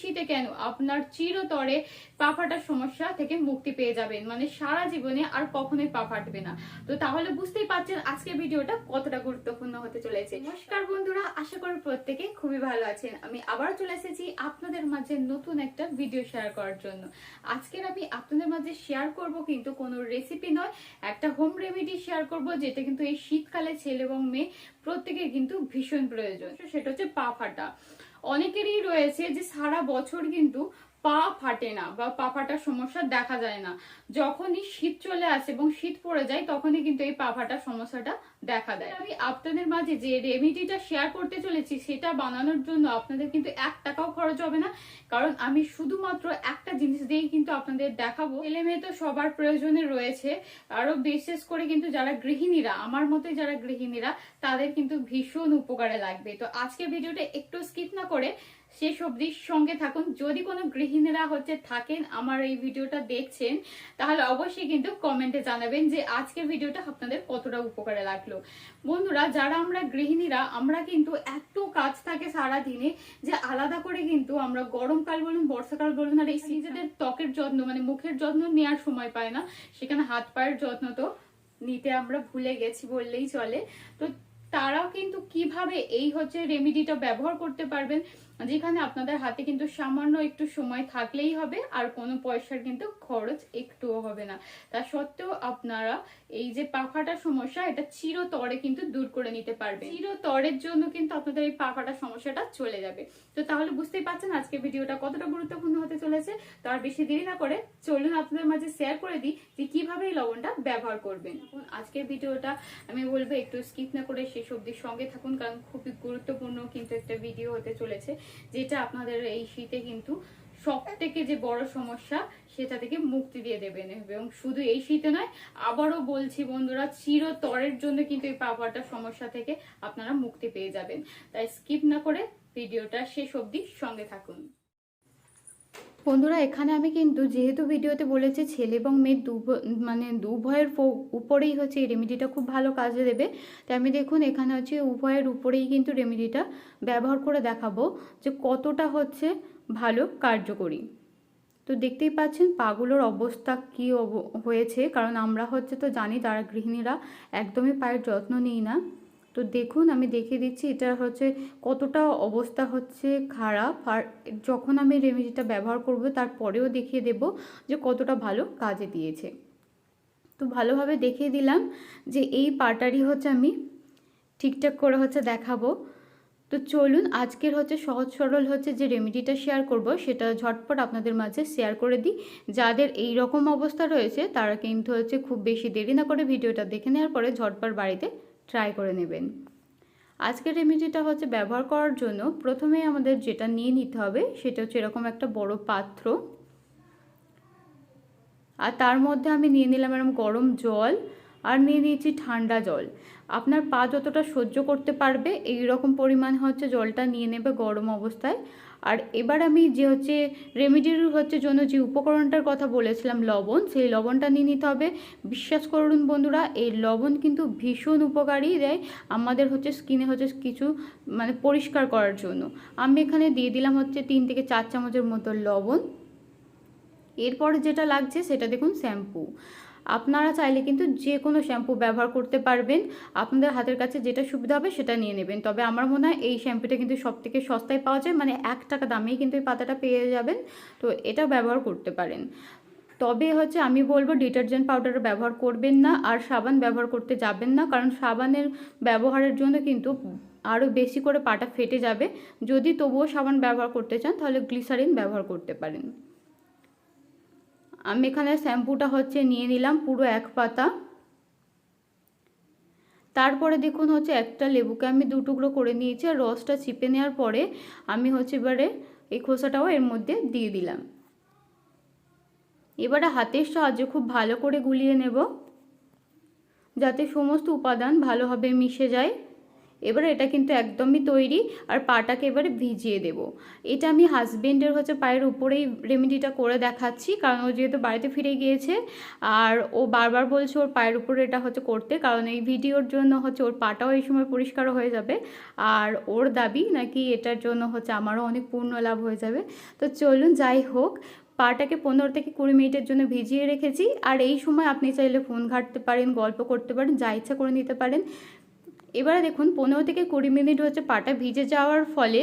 শীতে কেন আপনার চিরতরে পা ফাটার সমস্যা থেকে মুক্তি পেয়ে যাবেন? মানে সারা জীবনে আর কখনোই পা ফাটবে না। তো তাহলে বুঝতেই পারছেন আজকে ভিডিওটা কতটা গুরুত্বপূর্ণ হতে চলেছে। নমস্কার বন্ধুরা, আশা করি প্রত্যেকে খুবই ভালো আছেন। আমি আবার চলে এসেছি আপনাদের মাঝে নতুন একটা ভিডিও শেয়ার করার জন্য। আজকের আমি আপনাদের মাঝে শেয়ার করব কিন্তু কোনো রেসিপি নয়, একটা হোম রেমেডি শেয়ার করব যেটা কিন্তু এই শীতকালে ছেলে এবং মেয়ে প্রত্যেকের কিন্তু ভীষণ প্রয়োজন। সেটা হচ্ছে পা ফাটা। অনেকেরই রয়েছে যে সারা বছর কিন্তু পা ফাটে না বা পা ফাটার সমস্যা দেখা যায় না। যখনই শীত চলে আসে এবং শীত পড়ে যায়, তখনই কিন্তু এই পা ফাটার সমস্যাটা দেখা দেয়। আমি আপনাদের মাঝে যে রেমিডিটা শেয়ার করতে চলেছি, সেটা বানানোর জন্য আপনাদের কিন্তু এক টাকাও খরচ হবে না। কারণ আমি শুধুমাত্র একটা জিনিস দিয়েই কিন্তু আপনাদের দেখাবো। ছেলে মেয়ে তো সবার প্রয়োজনে রয়েছে। আরও বিশেষ করে কিন্তু যারা গৃহিণীরা, আমার মতে যারা গৃহিণীরা, তাদের কিন্তু ভীষণ উপকারে লাগবে। তো আজকে ভিডিওটা একটু স্কিপ না করে সে সবজির সঙ্গে থাকুন। যদি কোনো গৃহিণীরা হচ্ছে থাকেন আমার এই ভিডিওটা দেখছেন তাহলে অবশ্যই কিন্তু কমেন্টে জানাবেন যে আজকের ভিডিওটা আপনাদের কতটা উপকারে লাগল। বন্ধুরা যারা আমরা গৃহিণীরা আমরা কিন্তু এত কাজ থাকে সারা দিনে যে আলাদা করে কিন্তু আমরা গরমকাল বলুন বর্ষাকাল বলুন আর এই নিজেদের ত্বকের যত্ন মানে মুখের যত্ন নেওয়ার সময় পায় না। সেখানে হাত পায়ের যত্ন তো নিতে আমরা ভুলে গেছি বললেই চলে। তো তারাও কিন্তু কীভাবে এই হচ্ছে রেমিডিটা ব্যবহার করতে পারবেন যেখানে আপনাদের হাতে কিন্তু সামান্য একটু সময় থাকলেই হবে, আর কোনো পয়সার কিন্তু খরচ একটুও হবে না। তা সত্ত্বেও আপনারা এই যে পাখাটার সমস্যা, এটা চিরতরে কিন্তু দূর করে নিতে পারবে চিরতরের জন্য কিন্তু আপনাদের এই পাখাটার সমস্যাটা চলে যাবে। তো তাহলে বুঝতেই পারছেন আজকে ভিডিওটা কতটা গুরুত্বপূর্ণ হতে চলেছে। তো আর বেশি দেরি না করে চলুন আপনাদের মাঝে শেয়ার করে দিই যে কীভাবে এই লবণটা ব্যবহার করবেন। এখন আজকের ভিডিওটা আমি বলব একটু স্কিপ না করে শেষ অব্দির সঙ্গে থাকুন, কারণ খুবই গুরুত্বপূর্ণ কিন্তু একটা ভিডিও হতে চলেছে। যেটা আপনাদের এই শীতে কিন্তু সব থেকে যে বড় সমস্যা, সেটা থেকে মুক্তি দিয়ে দেবেন এবং শুধু এই শীতে নয়, আবারও বলছি বন্ধুরা, চিরতরের জন্য কিন্তু এই পাপড়টা সমস্যা থেকে আপনারা মুক্তি পেয়ে যাবেন। তাই স্কিপ না করে ভিডিওটা শেষ অবধি সঙ্গে থাকুন। বন্ধুরা, এখানে আমি কিন্তু যেহেতু ভিডিওতে বলেছি ছেলে এবং মেয়ে দু মানে উভয়ের উপরেই হচ্ছে এই রেমেডিটা খুব ভালো কাজে দেবে। তাই আমি দেখুন, এখানে হচ্ছে উভয়ের উপরেই কিন্তু রেমেডিটা ব্যবহার করে দেখাবো যে কতটা হচ্ছে ভালো কার্যকরী। তো দেখতেই পাচ্ছেন পাগুলোর অবস্থা কী হয়েছে, কারণ আমরা হচ্ছে তো জানি তারা গৃহিণীরা একদমই পায়ের যত্ন নিই না। তো দেখুন, আমি দেখিয়ে দিচ্ছি, এটা হচ্ছে কতটা অবস্থা হচ্ছে খারাপ। আর যখন আমি রেমেডিটা ব্যবহার করব, তারপরেও দেখিয়ে দেব যে কতটা ভালো কাজে দিয়েছে। তো ভালোভাবে দেখিয়ে দিলাম যে এই পাটারই হচ্ছে আমি ঠিকঠাক করে হচ্ছে দেখাবো। তো চলুন, আজকের হচ্ছে সহজ সরল হচ্ছে যে রেমেডিটা শেয়ার করব, সেটা ঝটপট আপনাদের মাঝে শেয়ার করে দিই। যাদের এই রকম অবস্থা রয়েছে, তারা কিন্তু হচ্ছে খুব বেশি দেরি না করে ভিডিওটা দেখে নেওয়ার পরে ঝটপট বাড়িতে ট্রাই করে নেবেন। আজকের রেমেডিটা হচ্ছে ব্যবহার করার জন্য প্রথমে আমাদের যেটা নিয়ে নিতে হবে সেটা হচ্ছে এরকম একটা বড় পাত্র। আর তার মধ্যে আমি নিয়ে নিলাম এরকম গরম জল আর নিয়ে নিয়েছি ঠান্ডা জল। আপনার পা যতটা সহ্য করতে পারবে এই রকম পরিমাণ হচ্ছে জলটা নিয়ে নেবে গরম অবস্থায়। আর এবার আমি যে হচ্ছে রেমিডির হচ্ছে জন্য যে উপকরণটার কথা বলেছিলাম, লবণ, সেই লবণটা নিয়ে নিতে হবে। বিশ্বাস করুন বন্ধুরা, এই লবণ কিন্তু ভীষণ উপকারী দেয় আমাদের হচ্ছে স্কিনে হচ্ছে কিছু মানে পরিষ্কার করার জন্য। আমি এখানে দিয়ে দিলাম হচ্ছে তিন থেকে চার চামচের মতো লবণ। এরপরে যেটা লাগছে সেটা দেখুন শ্যাম্পু। আপনারা চাইলে কিন্তু যে কোনো শ্যাম্পু ব্যবহার করতে পারবেন। আপনাদের হাতের কাছে যেটা সুবিধা হবে সেটা নিয়ে নেবেন। তবে আমার মনে হয় এই শ্যাম্পুটা কিন্তু সব থেকে সস্তায় পাওয়া যায়। মানে এক টাকা দামেই কিন্তু এই পাতাটা পেয়ে যাবেন। তো এটা ব্যবহার করতে পারেন। তবে হচ্ছে আমি বলব ডিটারজেন্ট পাউডার ব্যবহার করবেন না আর সাবান ব্যবহার করতে যাবেন না। কারণ সাবানের ব্যবহারের জন্য কিন্তু আরও বেশি করে পাটা ফেটে যাবে। যদি তবুও সাবান ব্যবহার করতে চান তাহলে গ্লিসারিন ব্যবহার করতে পারেন। আমি এখানে শ্যাম্পুটা হচ্ছে নিয়ে নিলাম পুরো এক পাতা। তারপরে দেখুন হচ্ছে একটা লেবুকে আমি দু টুকরো করে নিয়েছি আর রসটা চিপে নেওয়ার পরে আমি হচ্ছে এবারে এই খোসাটাও এর মধ্যে দিয়ে দিলাম। এবারে হাতের সাহায্যে খুব ভালো করে গুলিয়ে নেব। যাতে সমস্ত উপাদান ভালোভাবে মিশে যায়। এবারে এটা কিন্তু একদমই তৈরি আর পাটাকে এবারে ভিজিয়ে দেব। এটা আমি হাজবেন্ডের হচ্ছে পায়ের উপরেই রেমেডিটা করে দেখাচ্ছি, কারণ ও যেহেতু বাড়িতে ফিরে গিয়েছে, আর ও বারবার বলছে ওর পায়ের উপরে এটা হচ্ছে করতে, কারণ এই ভিডিওর জন্য হচ্ছে ওর পাটাও এই সময় পরিষ্কার হয়ে যাবে, আর ওর দাবি নাকি এটার জন্য হচ্ছে আমারও অনেক পূর্ণ লাভ হয়ে যাবে। তো চলুন যাই হোক, পাটাকে পনেরো থেকে কুড়ি মিনিটের জন্য ভিজিয়ে রেখেছি, আর এই সময় আপনি চাইলে ফোন ঘাঁটতে পারেন, গল্প করতে পারেন, যা ইচ্ছা করে নিতে পারেন। এবারে দেখুন, পনেরো থেকে কুড়ি মিনিট হচ্ছে পাটা ভিজে যাওয়ার ফলে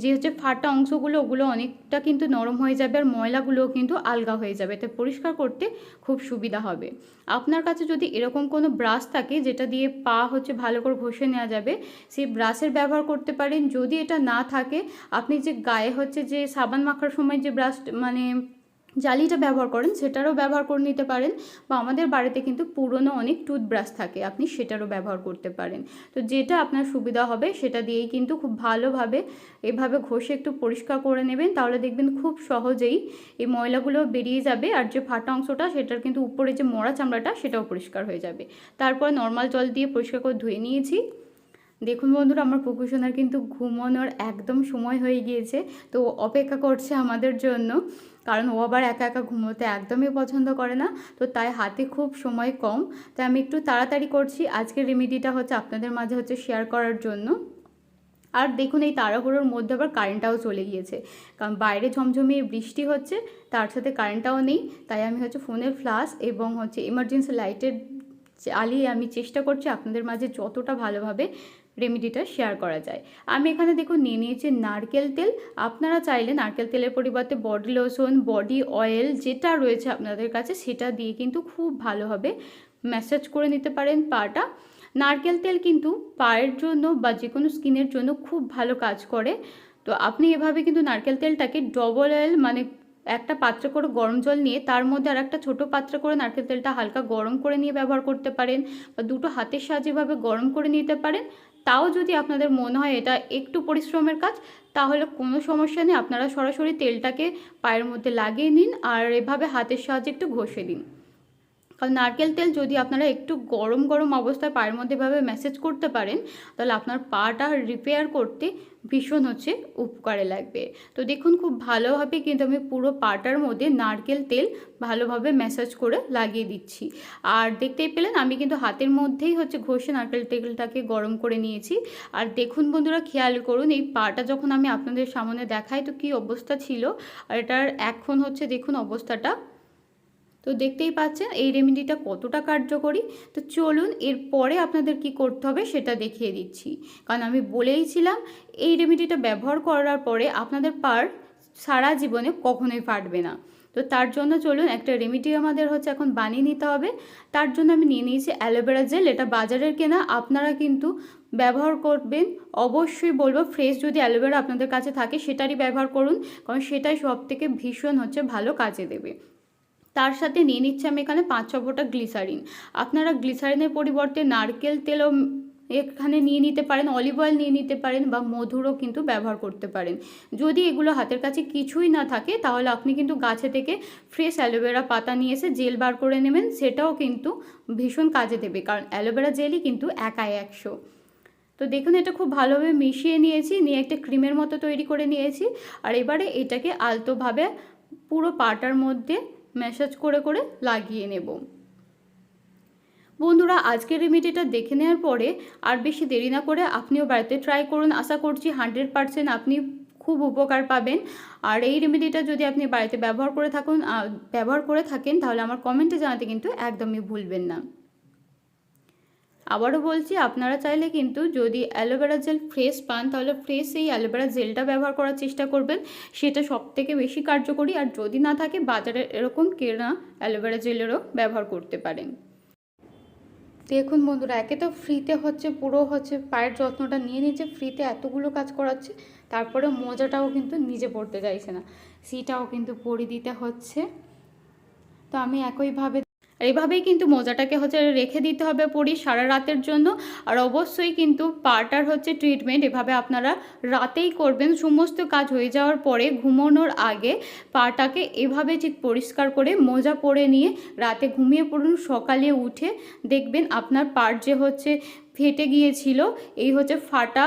যে হচ্ছে ফাটা অংশগুলো, ওগুলো অনেকটা কিন্তু নরম হয়ে যাবে আর ময়লাগুলোও কিন্তু আলগা হয়ে যাবে। তো পরিষ্কার করতে খুব সুবিধা হবে। আপনার কাছে যদি এরকম কোনো ব্রাশ থাকে, যেটা দিয়ে পা হচ্ছে ভালো করে ঘষে নেওয়া যাবে, সেই ব্রাশের ব্যবহার করতে পারেন। যদি এটা না থাকে, আপনি যে গায়ে হচ্ছে যে সাবান মাখার সময় যে ব্রাশ মানে জালিটা ব্যবহার করেন, সেটারও ব্যবহার করে নিতে পারেন বা আমাদের বাড়িতে কিন্তু পুরনো অনেক টুথব্রাশ থাকে, আপনি সেটারও ব্যবহার করতে পারেন। তো যেটা আপনার সুবিধা হবে, সেটা দিয়েই কিন্তু খুব ভালোভাবে এভাবে ঘষে একটু পরিষ্কার করে নেবেন, তাহলে দেখবেন খুব সহজেই এই ময়লাগুলো বেরিয়ে যাবে আর যে ফাটা অংশটা, সেটার কিন্তু উপরে যে মরা চামড়াটা, সেটাও পরিষ্কার হয়ে যাবে। তারপর নর্মাল জল দিয়ে পরিষ্কার করে ধুয়ে নিয়েছি। দেখুন বন্ধুরা, আমার পুকুসোনার কিন্তু ঘুমানোর একদম সময় হয়ে গিয়েছে, তো অপেক্ষা করছে আমাদের জন্য। কারণ ও আবার একা একা ঘুমোতে একদমই পছন্দ করে না, তো তাই হাতে খুব সময় কম। তাই আমি একটু তাড়াতাড়ি করছি। আজকের রেমেডিটা হচ্ছে আপনাদের মাঝে হচ্ছে শেয়ার করার জন্য। আর দেখুন, এই তাড়াহুড়োর মধ্যে আবার কারেন্টটাও চলে গিয়েছে। কারণ বাইরে ঝমঝমিয়ে বৃষ্টি হচ্ছে, তার সাথে কারেন্টটাও নেই। তাই আমি হচ্ছে ফোনের ফ্লাশ এবং হচ্ছে এমার্জেন্সি লাইটের চালিয়ে আমি চেষ্টা করছি আপনাদের মাঝে যতটা ভালোভাবে রেমেডিটা শেয়ার করা যায়। আমি এখানে দেখুন নিয়ে নিয়েছি নারকেল তেল। আপনারা চাইলে নারকেল তেলের পরিবর্তে বডি লোশন, বডি অয়েল যেটা রয়েছে আপনাদের কাছে সেটা দিয়ে কিন্তু খুব ভালোভাবে ম্যাসাজ করে নিতে পারেন পাটা। নারকেল তেল কিন্তু পায়ের জন্য বা যে কোনো স্কিনের জন্য খুব ভালো কাজ করে। তো আপনি এভাবে কিন্তু নারকেল তেলটাকে ডবল অয়েল মানে একটা পাত্রে করে গরম জল নিয়ে তার মধ্যে আর একটা ছোটো পাত্রে করে নারকেল তেলটা হালকা গরম করে নিয়ে ব্যবহার করতে পারেন বা দুটো হাতের সাহায্যে এভাবে গরম করে নিতে পারেন। তাও যদি আপনাদের মনে হয় এটা একটু পরিশ্রমের কাজ, তাহলে কোনো সমস্যা নেই। আপনারা সরাসরি তেলটাকে পায়ের মধ্যে লাগিয়ে নিন আর এভাবে হাতের সাহায্যে একটু ঘষে দিন। কারণ নারকেল তেল যদি আপনারা একটু গরম গরম অবস্থায় পায়ের মধ্যে এভাবে ম্যাসেজ করতে পারেন, তাহলে আপনার পাটা রিপেয়ার করতে ভীষণ হচ্ছে উপকারে লাগবে। তো দেখুন, খুব ভালোভাবে কিন্তু আমি পুরো পাটার মধ্যে নারকেল তেল ভালোভাবে ম্যাসাজ করে লাগিয়ে দিচ্ছি। আর দেখতেই পেলেন, আমি কিন্তু হাতের মধ্যেই হচ্ছে ঘষে নারকেল তেলটাকে গরম করে নিয়েছি। আর দেখুন বন্ধুরা, খেয়াল করুন, এই পাটা যখন আমি আপনাদের সামনে দেখাই, তো কি অবস্থা ছিল? আর এটার এখন হচ্ছে দেখুন অবস্থাটা তো দেখতেই পাচ্ছেন এই রেমেডিটা কতটা কার্যকরী। তো চলুন এরপরে আপনাদের কি করতে হবে সেটা দেখিয়ে দিচ্ছি। কারণ আমি বলেইছিলাম এই রেমেডিটা ব্যবহার করার পরে আপনাদের পার সারা জীবনে কখনোই ফাটবে না। তো তার জন্য চলুন একটা রেমেডি আমাদের হচ্ছে এখন বানিয়ে নিতে হবে। তার জন্য আমি নিয়ে নিয়েছি অ্যালোভেরা জেল, এটা বাজারের কেনা। আপনারা কিন্তু ব্যবহার করবেন, অবশ্যই বলব ফ্রেশ যদি অ্যালোভেরা আপনাদের কাছে থাকে সেটারই ব্যবহার করুন। কারণ সেটাই সব থেকে ভীষণ হচ্ছে ভালো কাজে দেবে। তার সাথে নিয়ে নিচ্ছে আমি এখানে পাঁচ ছ ফোঁটা গ্লিসারিন। আপনারা গ্লিসারিনের পরিবর্তে নারকেল তেলও এখানে নিয়ে নিতে পারেন, অলিভ অয়েল নিয়ে নিতে পারেন বা মধুরও কিন্তু ব্যবহার করতে পারেন। যদি এগুলো হাতের কাছে কিছুই না থাকে, তাহলে আপনি কিন্তু গাছে থেকে ফ্রেশ অ্যালোভেরা পাতা নিয়ে এসে জেল বার করে নেবেন, সেটাও কিন্তু ভীষণ কাজে দেবে, কারণ অ্যালোভেরা জেলই কিন্তু একাই একশো। তো দেখুন, এটা খুব ভালোভাবে মিশিয়ে নিয়েছি, নিয়ে একটা ক্রিমের মতো তৈরি করে নিয়েছি। আর এবারে এটাকে আলতোভাবে পুরো পাটার মধ্যে ম্যাসাজ করে করে লাগিয়ে নেব। বন্ধুরা, আজকের রেমেডিটা দেখে নেওয়ার পরে আর বেশি দেরি না করে আপনিও বাড়িতে ট্রাই করুন। আশা করছি হান্ড্রেড পারসেন্ট আপনি খুব উপকার পাবেন। আর এই রেমেডিটা যদি আপনি বাড়িতে ব্যবহার করে থাকুন ব্যবহার করে থাকেন, তাহলে আমার কমেন্টে জানাতে কিন্তু একদমই ভুলবেন না। আবারও বলছি, আপনারা চাইলে কিন্তু যদি অ্যালোভেরা জেল ফ্রেশ পান, তাহলে ফ্রেশ এই অ্যালোভেরা জেলটা ব্যবহার করার চেষ্টা করবেন। সেটা সব থেকে বেশি কার্যকরী। আর যদি না থাকে, বাজারে এরকম কেনা অ্যালোভেরা জেলেরও ব্যবহার করতে পারেন। দেখুন বন্ধুরা, একে তো ফ্রিতে হচ্ছে, পুরো হচ্ছে পায়ের যত্নটা নিয়ে নিচ্ছে ফ্রিতে এতগুলো কাজ করাচ্ছে তারপরে মজাটাও কিন্তু নিজে পড়তে চাইছে না। সিটাও কিন্তু পরি দিতে হচ্ছে। তো আমি একইভাবে এইভাবেই কিন্তু মোজাটাকে হচ্ছে রেখে দিতে হবে পরি সারা রাতের জন্য। আর অবশ্যই কিন্তু পাটার হচ্ছে ট্রিটমেন্ট, এভাবে আপনারা রাতেই করবেন। সমস্ত কাজ হয়ে যাওয়ার পরে ঘুমানোর আগে পাটাকে এভাবে ঠিক পরিষ্কার করে মোজা পরে নিয়ে রাতে ঘুমিয়ে পড়ুন। সকালে উঠে দেখবেন আপনার পার যে হচ্ছে ফেটে গিয়েছিল, এই হচ্ছে ফাটা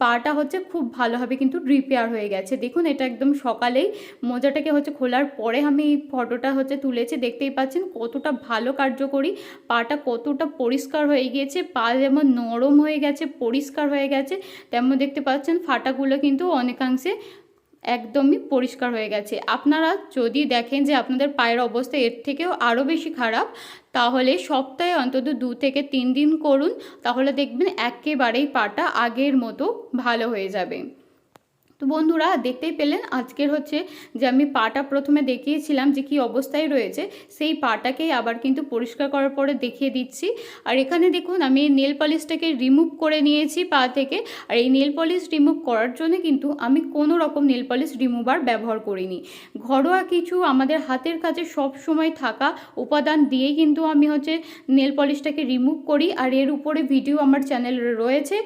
পাটা হচ্ছে খুব ভালোভাবে কিন্তু রিপেয়ার হয়ে গেছে। দেখুন, এটা একদম সকালেই মোজাটাকে হচ্ছে খোলার পরে আমি এই ফটোটা হচ্ছে তুলেছি। দেখতেই পাচ্ছেন কতটা ভালো কার্যকরী, পাটা কতটা পরিষ্কার হয়ে গিয়েছে, পা যেমন নরম হয়ে গেছে, পরিষ্কার হয়ে গেছে, তেমন দেখতে পাচ্ছেন ফাটাগুলো কিন্তু অনেকাংশে একদমই পরিষ্কার হয়ে গেছে। আপনারা যদি দেখেন যে আপনাদের পায়ের অবস্থা এর থেকেও আরও বেশি খারাপ, তাহলে সপ্তাহে অন্তত দু থেকে তিন দিন করুন, তাহলে দেখবেন একেবারেই পাটা আগের মতো ভালো হয়ে যাবে। তো বন্ধুরা দেখতেই পেলেন, আজকের হচ্ছে যে আমি পাটা প্রথমে দেখিয়েছিলাম যে কি অবস্থায় রয়েছে, সেই পাটাকেই আবার কিন্তু পরিষ্কার করার পরে দেখিয়ে দিচ্ছি। আর এখানে দেখুন, আমি নেল পলিশটাকে রিমুভ করে নিয়েছি পা থেকে। আর এই নেল পলিশ রিমুভ করার জন্য কিন্তু আমি কোনো রকম নেল পলিশ রিমুভার ব্যবহার করিনি। ঘরোয়া কিছু আমাদের হাতের কাছে সব সময় থাকা উপাদান দিয়েই কিন্তু আমি হচ্ছে নেল পলিশটাকে রিমুভ করি। আর এর উপরে ভিডিও আমার চ্যানেলে রয়েছে,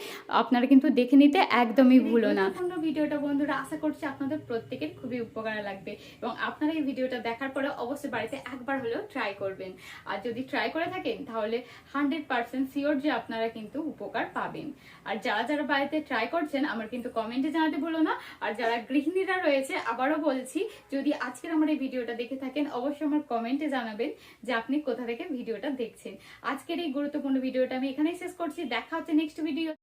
আপনারা কিন্তু দেখে নিতে একদমই ভুলো না। ভিডিওটা বন্ধুরা, আশা করছি আপনাদের প্রত্যেকের খুবই উপকার লাগবে এবং আপনারা এই ভিডিওটা দেখার পরে অবশ্যই বাড়িতে একবার হলেও ট্রাই করবেন। আর যদি ট্রাই করে থাকেন, তাহলে হান্ড্রেড পার্সেন্ট শিওর যে আপনারা কিন্তু উপকার পাবেন। আর যারা যারা বাড়িতে ট্রাই করছেন, আমার কিন্তু কমেন্টে জানাতে ভুলো না। আর যারা গৃহিণীরা রয়েছে, আবারও বলছি, যদি আজকের আমার এই ভিডিওটা দেখে থাকেন, অবশ্যই আমার কমেন্টে জানাবেন যে আপনি কোথা থেকে ভিডিওটা দেখছেন। আজকের এই গুরুত্বপূর্ণ ভিডিওটা আমি এখানেই শেষ করছি। দেখা হচ্ছে নেক্সট ভিডিও